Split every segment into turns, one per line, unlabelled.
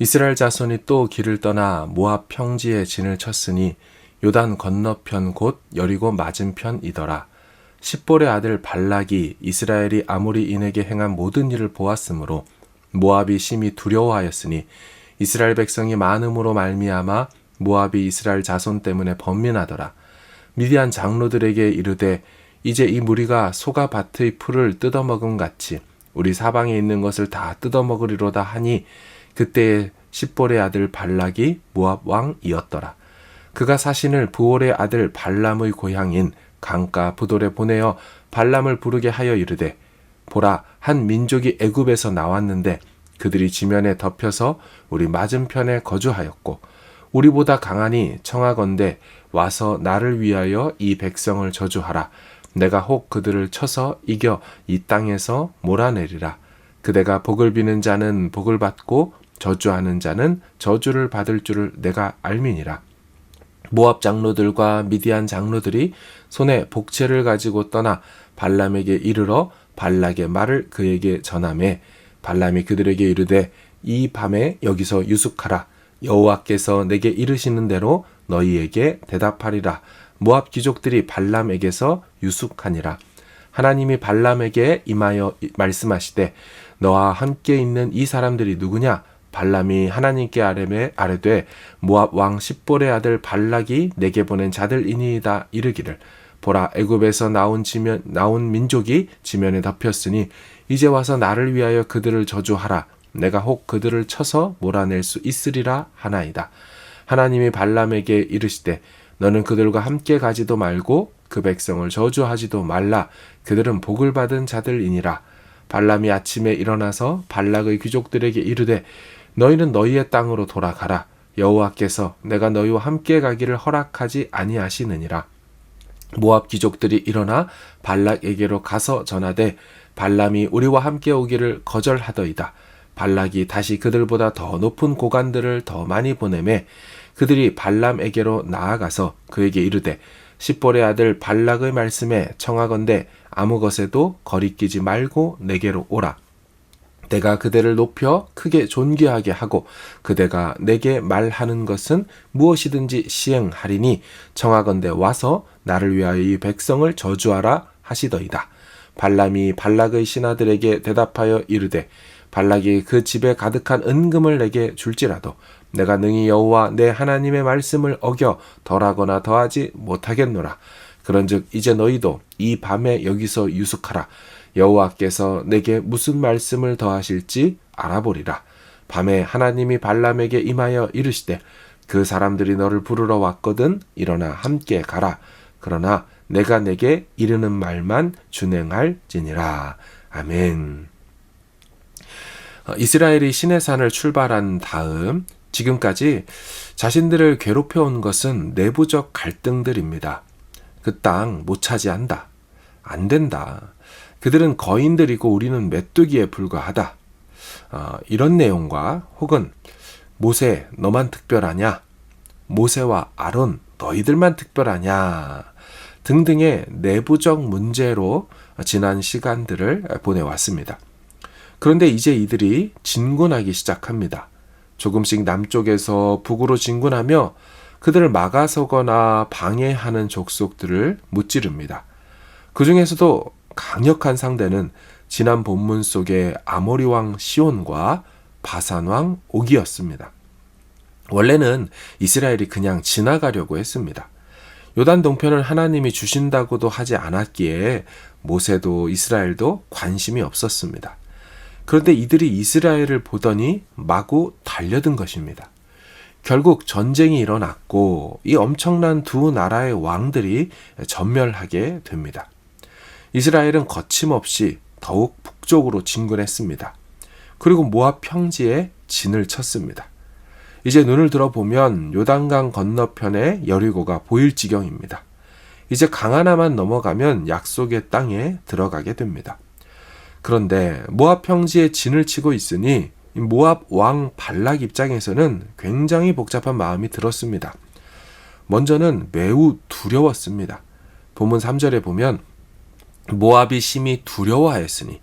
이스라엘 자손이 또 길을 떠나 모압 평지에 진을 쳤으니 요단 건너편 곧 여리고 맞은편이더라. 십볼의 아들 발락이 이스라엘이 아무리인에게 행한 모든 일을 보았으므로 모압이 심히 두려워하였으니 이스라엘 백성이 많음으로 말미암아 모압이 이스라엘 자손 때문에 번민하더라. 미디안 장로들에게 이르되 이제 이 무리가 소가 밭의 풀을 뜯어먹음 같이 우리 사방에 있는 것을 다 뜯어먹으리로다 하니 그때에 십볼의 아들 발락이 모압 왕이었더라. 그가 사신을 부올의 아들 발람의 고향인 강가 부돌에 보내어 발람을 부르게 하여 이르되 보라 한 민족이 애굽에서 나왔는데 그들이 지면에 덮여서 우리 맞은편에 거주하였고 우리보다 강하니 청하건대 와서 나를 위하여 이 백성을 저주하라 내가 혹 그들을 쳐서 이겨 이 땅에서 몰아내리라 그대가 복을 비는 자는 복을 받고 저주하는 자는 저주를 받을 줄을 내가 알미니라. 모압 장로들과 미디안 장로들이 손에 복채를 가지고 떠나 발람에게 이르러 발락의 말을 그에게 전함에 발람이 그들에게 이르되 이 밤에 여기서 유숙하라. 여호와께서 내게 이르시는 대로 너희에게 대답하리라. 모압 귀족들이 발람에게서 유숙하니라. 하나님이 발람에게 임하여 말씀하시되 너와 함께 있는 이 사람들이 누구냐 발람이 하나님께 아뢰매 아뢰되 모압 왕 십볼의 아들 발락이 내게 보낸 자들이니이다 이르기를 보라 애굽에서 나온 지면 나온 민족이 지면에 덮였으니 이제 와서 나를 위하여 그들을 저주하라. 내가 혹 그들을 쳐서 몰아낼 수 있으리라 하나이다. 하나님이 발람에게 이르시되 너는 그들과 함께 가지도 말고 그 백성을 저주하지도 말라. 그들은 복을 받은 자들이니라. 발람이 아침에 일어나서 발락의 귀족들에게 이르되 너희는 너희의 땅으로 돌아가라. 여호와께서 내가 너희와 함께 가기를 허락하지 아니하시느니라. 모압 귀족들이 일어나 발락에게로 가서 전하되 발람이 우리와 함께 오기를 거절하더이다. 발락이 다시 그들보다 더 높은 고관들을 더 많이 보내매 그들이 발람에게로 나아가서 그에게 이르되 십볼의 아들 발락의 말씀에 청하건대 아무 것에도 거리끼지 말고 내게로 오라 내가 그대를 높여 크게 존귀하게 하고 그대가 내게 말하는 것은 무엇이든지 시행하리니 청하건대 와서 나를 위하여 이 백성을 저주하라 하시더이다. 발람이 발락의 신하들에게 대답하여 이르되 발락이 그 집에 가득한 은금을 내게 줄지라도 내가 능히 여호와 내 하나님의 말씀을 어겨 덜하거나 더하지 못하겠노라. 그런즉 이제 너희도 이 밤에 여기서 유숙하라. 여호와께서 내게 무슨 말씀을 더하실지 알아보리라. 밤에 하나님이 발람에게 임하여 이르시되 그 사람들이 너를 부르러 왔거든 일어나 함께 가라. 그러나 내가 내게 이르는 말만 준행할지니라. 아멘. 어, 이스라엘이 시내산을 출발한 다음 지금까지 자신들을 괴롭혀 온 것은 내부적 갈등들입니다. 그 땅 못 차지한다. 안 된다. 그들은 거인들이고 우리는 메뚜기에 불과하다. 어, 이런 내용과 혹은 모세 너만 특별하냐? 모세와 아론 너희들만 특별하냐? 등등의 내부적 문제로 지난 시간들을 보내왔습니다. 그런데 이제 이들이 진군하기 시작합니다. 조금씩 남쪽에서 북으로 진군하며 그들을 막아서거나 방해하는 족속들을 무찌릅니다. 그 중에서도 강력한 상대는 지난 본문 속의 아모리 왕 시온과 바산 왕 옥이었습니다. 원래는 이스라엘이 그냥 지나가려고 했습니다. 요단 동편을 하나님이 주신다고도 하지 않았기에 모세도 이스라엘도 관심이 없었습니다. 그런데 이들이 이스라엘을 보더니 마구 달려든 것입니다. 결국 전쟁이 일어났고 이 엄청난 두 나라의 왕들이 전멸하게 됩니다. 이스라엘은 거침없이 더욱 북쪽으로 진군했습니다. 그리고 모압 평지에 진을 쳤습니다. 이제 눈을 들어보면 요단강 건너편에 여리고가 보일 지경입니다. 이제 강 하나만 넘어가면 약속의 땅에 들어가게 됩니다. 그런데 모압 평지에 진을 치고 있으니 모압 왕 발락 입장에서는 굉장히 복잡한 마음이 들었습니다. 먼저는 매우 두려웠습니다. 본문 3절에 보면 모압이 심히 두려워하였으니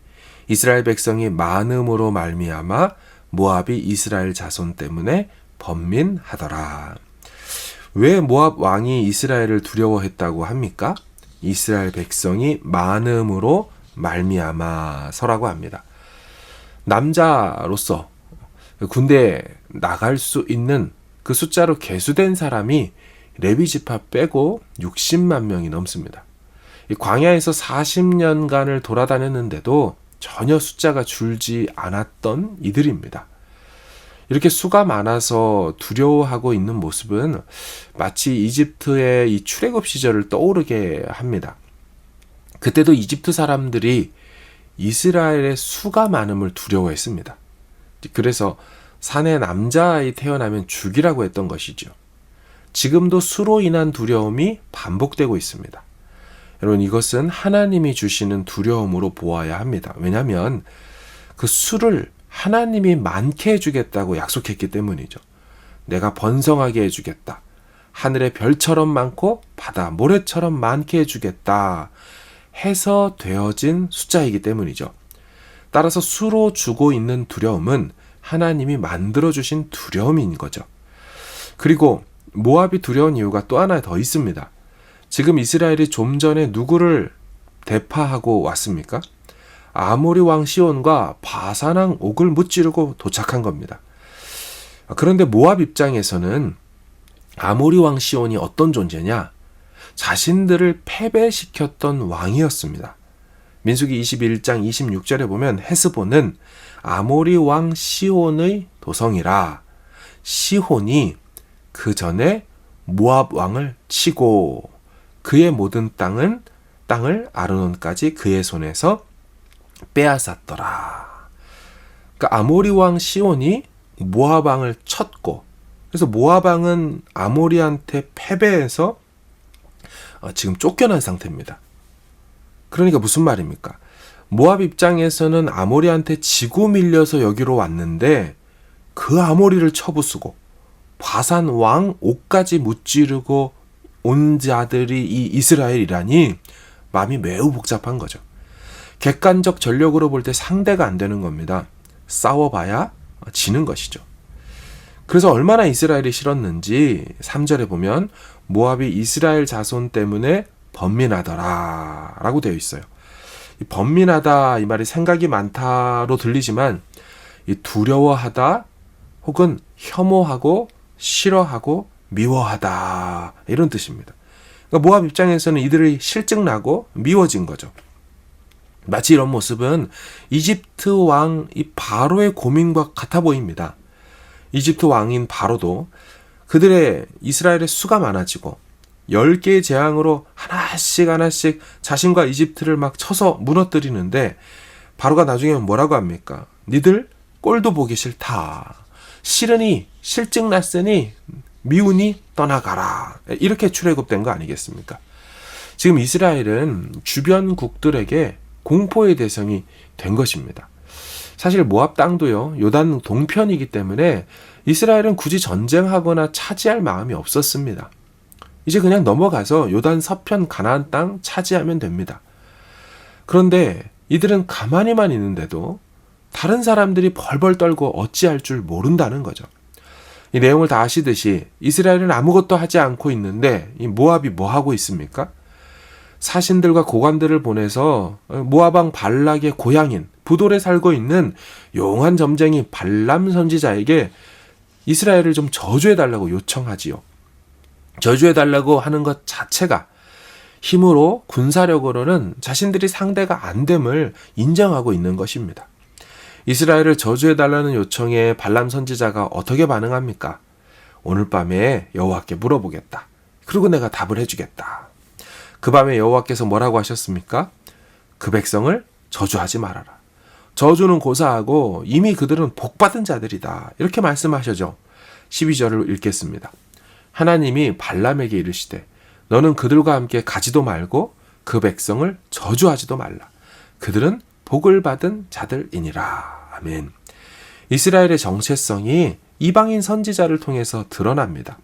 이스라엘 백성이 많음으로 말미암아 모압이 이스라엘 자손 때문에 번민하더라. 왜 모압 왕이 이스라엘을 두려워했다고 합니까? 이스라엘 백성이 많음으로 말미암아서라고 합니다. 남자로서 군대에 나갈 수 있는 그 숫자로 개수된 사람이 레비 지파 빼고 60만 명이 넘습니다. 이 광야에서 40년간을 돌아다녔는데도 전혀 숫자가 줄지 않았던 이들입니다. 이렇게 수가 많아서 두려워하고 있는 모습은 마치 이집트의 이 출애굽 시절을 떠오르게 합니다. 그때도 이집트 사람들이 이스라엘의 수가 많음을 두려워했습니다. 그래서 산에 남자아이 태어나면 죽이라고 했던 것이죠. 지금도 수로 인한 두려움이 반복되고 있습니다. 여러분, 이것은 하나님이 주시는 두려움으로 보아야 합니다. 왜냐하면 그 수를 하나님이 많게 해주겠다고 약속했기 때문이죠. 내가 번성하게 해주겠다. 하늘의 별처럼 많고 바다 모래처럼 많게 해주겠다. 해서 되어진 숫자이기 때문이죠. 따라서 수로 주고 있는 두려움은 하나님이 만들어주신 두려움인 거죠. 그리고 모압이 두려운 이유가 또 하나 더 있습니다. 지금 이스라엘이 좀 전에 누구를 대파하고 왔습니까? 아모리 왕 시온과 바사낭 옥을 무찌르고 도착한 겁니다. 그런데 모압 입장에서는 아모리 왕 시온이 어떤 존재냐? 자신들을 패배시켰던 왕이었습니다. 민수기 21장 26절에 보면 헤스본은 아모리 왕 시온의 도성이라 시혼이 그 전에 모압 왕을 치고 그의 모든 땅은 땅을 아르논까지 그의 손에서 빼앗았더라. 그러니까 아모리 왕 시온이 모압 왕을 쳤고 그래서 모압 왕은 아모리한테 패배해서 어, 지금 쫓겨난 상태입니다. 그러니까 무슨 말입니까? 모압 입장에서는 아모리한테 지고 밀려서 여기로 왔는데 그 아모리를 쳐부수고 바산 왕 옥까지 무찌르고 온 자들이 이 이스라엘이라니 마음이 매우 복잡한 거죠. 객관적 전력으로 볼 때 상대가 안 되는 겁니다. 싸워봐야 지는 것이죠. 그래서 얼마나 이스라엘이 싫었는지 3절에 보면 모압이 이스라엘 자손 때문에 번민하더라 라고 되어 있어요. 이 번민하다 이 말이 생각이 많다로 들리지만 이 두려워하다 혹은 혐오하고 싫어하고 미워하다 이런 뜻입니다. 그러니까 모압 입장에서는 이들이 실증나고 미워진 거죠. 마치 이런 모습은 이집트 왕 이 바로의 고민과 같아 보입니다. 이집트 왕인 바로도 그들의 이스라엘의 수가 많아지고 10개의 재앙으로 하나씩 하나씩 자신과 이집트를 막 쳐서 무너뜨리는데 바로가 나중에 뭐라고 합니까? 니들 꼴도 보기 싫다. 싫으니 실증 났으니 미우니 떠나가라. 이렇게 출애굽된 거 아니겠습니까? 지금 이스라엘은 주변국들에게 공포의 대상이 된 것입니다. 사실 모압 땅도요, 요단 동편이기 때문에 이스라엘은 굳이 전쟁하거나 차지할 마음이 없었습니다. 이제 그냥 넘어가서 요단 서편 가나안 땅 차지하면 됩니다. 그런데 이들은 가만히만 있는데도 다른 사람들이 벌벌 떨고 어찌할 줄 모른다는 거죠. 이 내용을 다 아시듯이 이스라엘은 아무것도 하지 않고 있는데 이 모압이 뭐 하고 있습니까? 사신들과 고관들을 보내서 모아방 발락의 고향인 부돌에 살고 있는 용한 점쟁이 발람 선지자에게 이스라엘을 좀 저주해 달라고 요청하지요. 저주해 달라고 하는 것 자체가 힘으로 군사력으로는 자신들이 상대가 안 됨을 인정하고 있는 것입니다. 이스라엘을 저주해 달라는 요청에 발람 선지자가 어떻게 반응합니까? 오늘 밤에 여호와께 물어보겠다. 그리고 내가 답을 해주겠다. 그 밤에 여호와께서 뭐라고 하셨습니까? 그 백성을 저주하지 말아라. 저주는 고사하고 이미 그들은 복받은 자들이다. 이렇게 말씀하셔죠. 12절을 읽겠습니다. 하나님이 발람에게 이르시되 너는 그들과 함께 가지도 말고 그 백성을 저주하지도 말라. 그들은 복을 받은 자들이니라. 아멘. 이스라엘의 정체성이 이방인 선지자를 통해서 드러납니다.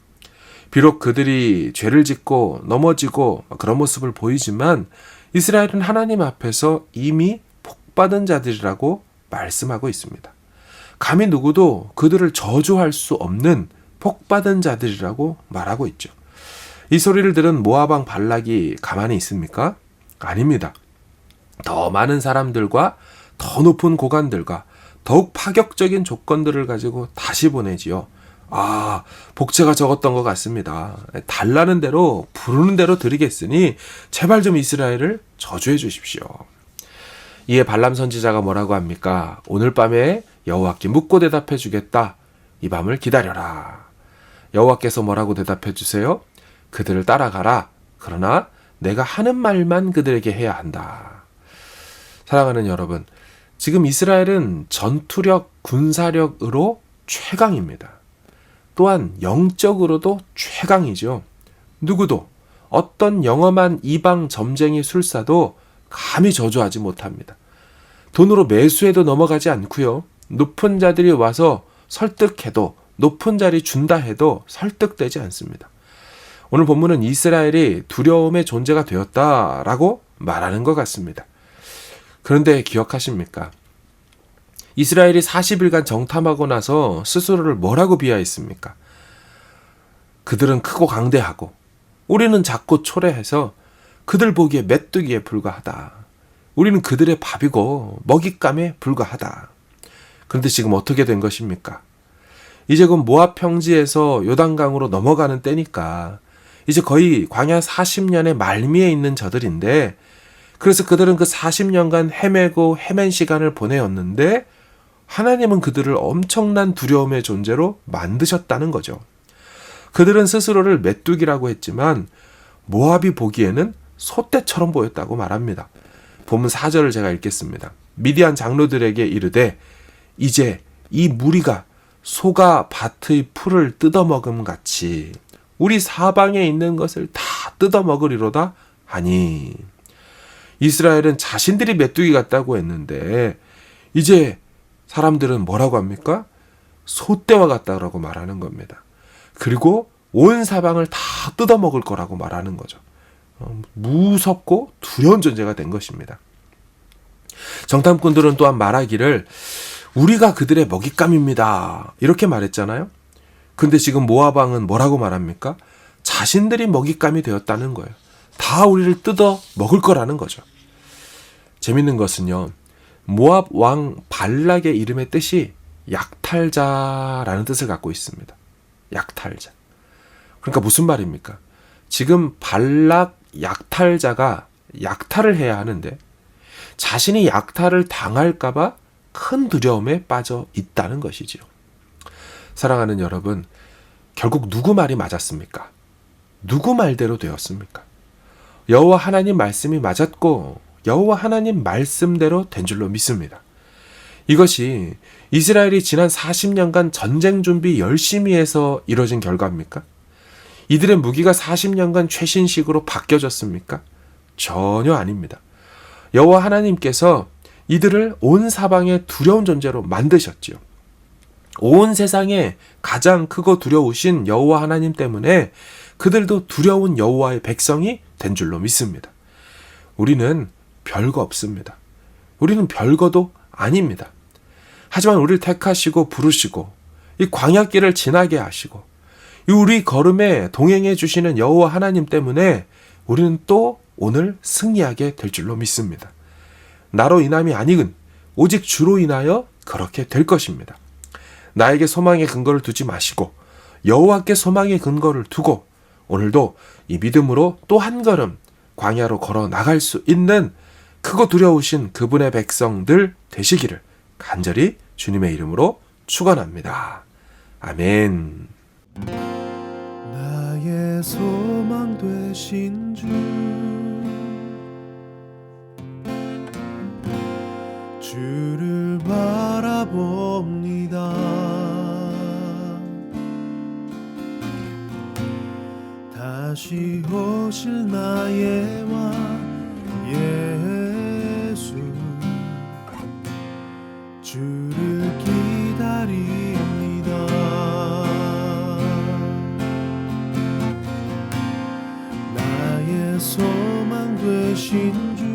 비록 그들이 죄를 짓고 넘어지고 그런 모습을 보이지만 이스라엘은 하나님 앞에서 이미 복받은 자들이라고 말씀하고 있습니다. 감히 누구도 그들을 저주할 수 없는 복받은 자들이라고 말하고 있죠. 이 소리를 들은 모아방 발락이 가만히 있습니까? 아닙니다. 더 많은 사람들과 더 높은 고관들과 더욱 파격적인 조건들을 가지고 다시 보내지요. 아, 복제가 적었던 것 같습니다. 달라는 대로, 부르는 대로 드리겠으니, 제발 좀 이스라엘을 저주해 주십시오. 이에 발람 선지자가 뭐라고 합니까? 오늘 밤에 여호와께 묻고 대답해 주겠다. 이 밤을 기다려라. 여호와께서 뭐라고 대답해 주세요? 그들을 따라가라. 그러나 내가 하는 말만 그들에게 해야 한다. 사랑하는 여러분, 지금 이스라엘은 전투력, 군사력으로 최강입니다. 또한 영적으로도 최강이죠. 누구도 어떤 영험한 이방 점쟁이 술사도 감히 저주하지 못합니다. 돈으로 매수해도 넘어가지 않고요. 높은 자들이 와서 설득해도 높은 자리 준다 해도 설득되지 않습니다. 오늘 본문은 이스라엘이 두려움의 존재가 되었다라고 말하는 것 같습니다. 그런데 기억하십니까? 이스라엘이 40일간 정탐하고 나서 스스로를 뭐라고 비하했습니까? 그들은 크고 강대하고 우리는 작고 초래해서 그들 보기에 메뚜기에 불과하다. 우리는 그들의 밥이고 먹잇감에 불과하다. 그런데 지금 어떻게 된 것입니까? 이제 곧 모압 평지에서 요단강으로 넘어가는 때니까 이제 거의 광야 40년의 말미에 있는 저들인데 그래서 그들은 그 40년간 헤매고 헤맨 시간을 보내었는데 하나님은 그들을 엄청난 두려움의 존재로 만드셨다는 거죠. 그들은 스스로를 메뚜기라고 했지만 모압이 보기에는 소떼처럼 보였다고 말합니다. 본문 4절을 제가 읽겠습니다. 미디안 장로들에게 이르되 이제 이 무리가 소가 밭의 풀을 뜯어먹음 같이 우리 사방에 있는 것을 다 뜯어먹으리로다 하니 이스라엘은 자신들이 메뚜기 같다고 했는데 이제 사람들은 뭐라고 합니까? 소떼와 같다라고 말하는 겁니다. 그리고 온 사방을 다 뜯어먹을 거라고 말하는 거죠. 어, 무섭고 두려운 존재가 된 것입니다. 정탐꾼들은 또한 말하기를 우리가 그들의 먹잇감입니다. 이렇게 말했잖아요. 근데 지금 모아방은 뭐라고 말합니까? 자신들이 먹잇감이 되었다는 거예요. 다 우리를 뜯어 먹을 거라는 거죠. 재밌는 것은요. 모압 왕 발락의 이름의 뜻이 약탈자라는 뜻을 갖고 있습니다. 약탈자. 그러니까 무슨 말입니까? 지금 발락 약탈자가 약탈을 해야 하는데 자신이 약탈을 당할까봐 큰 두려움에 빠져 있다는 것이지요. 사랑하는 여러분, 결국 누구 말이 맞았습니까? 누구 말대로 되었습니까? 여호와 하나님 말씀이 맞았고 여호와 하나님 말씀대로 된 줄로 믿습니다. 이것이 이스라엘이 지난 40년간 전쟁 준비 열심히 해서 이뤄진 결과입니까? 이들의 무기가 40년간 최신식으로 바뀌어졌습니까? 전혀 아닙니다. 여호와 하나님께서 이들을 온 사방에 두려운 존재로 만드셨지요. 온 세상에 가장 크고 두려우신 여호와 하나님 때문에 그들도 두려운 여호와의 백성이 된 줄로 믿습니다. 우리는 별거 없습니다. 우리는 별거도 아닙니다. 하지만 우리를 택하시고 부르시고 이 광야길을 지나게 하시고 이 우리 걸음에 동행해 주시는 여호와 하나님 때문에 우리는 또 오늘 승리하게 될 줄로 믿습니다. 나로 인함이 아니군 오직 주로 인하여 그렇게 될 것입니다. 나에게 소망의 근거를 두지 마시고 여호와께 소망의 근거를 두고 오늘도 이 믿음으로 또 한 걸음 광야로 걸어 나갈 수 있는 크고 두려우신 그분의 백성들 되시기를 간절히 주님의 이름으로 축원합니다. 아멘.
나의 소망 되신 주 주를 다시 오실 나의 왕 예수. 주를 기다립니다. 나의 소망 되신 주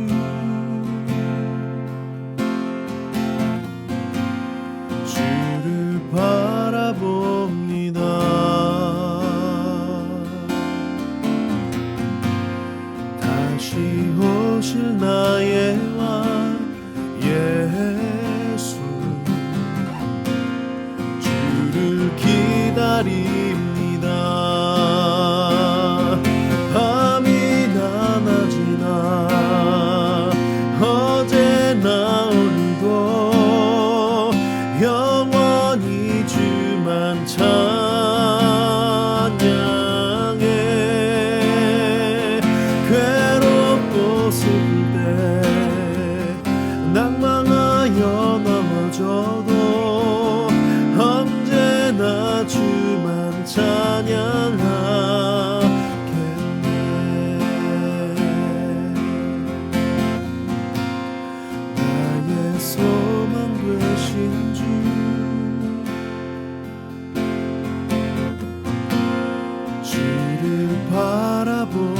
acabou.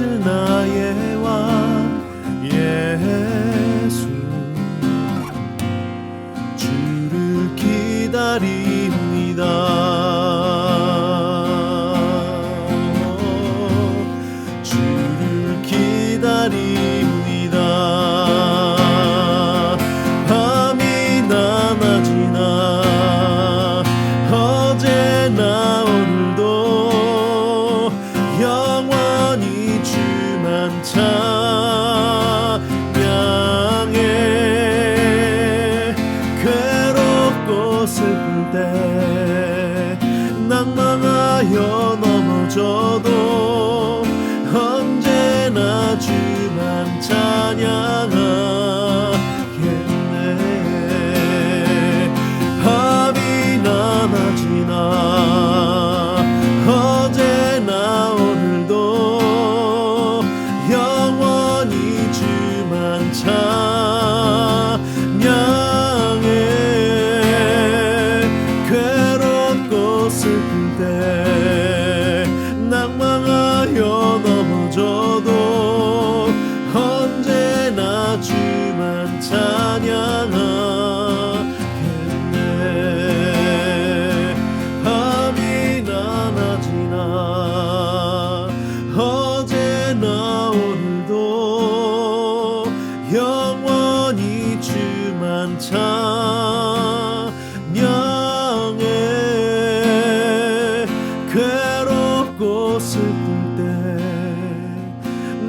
Krishna. come.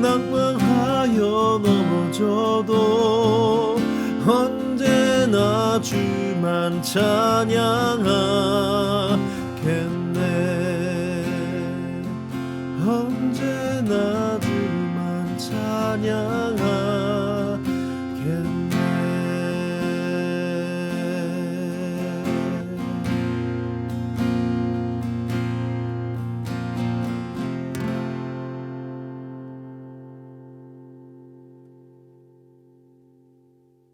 낭망하여 넘어져도 언제나 주만 찬양하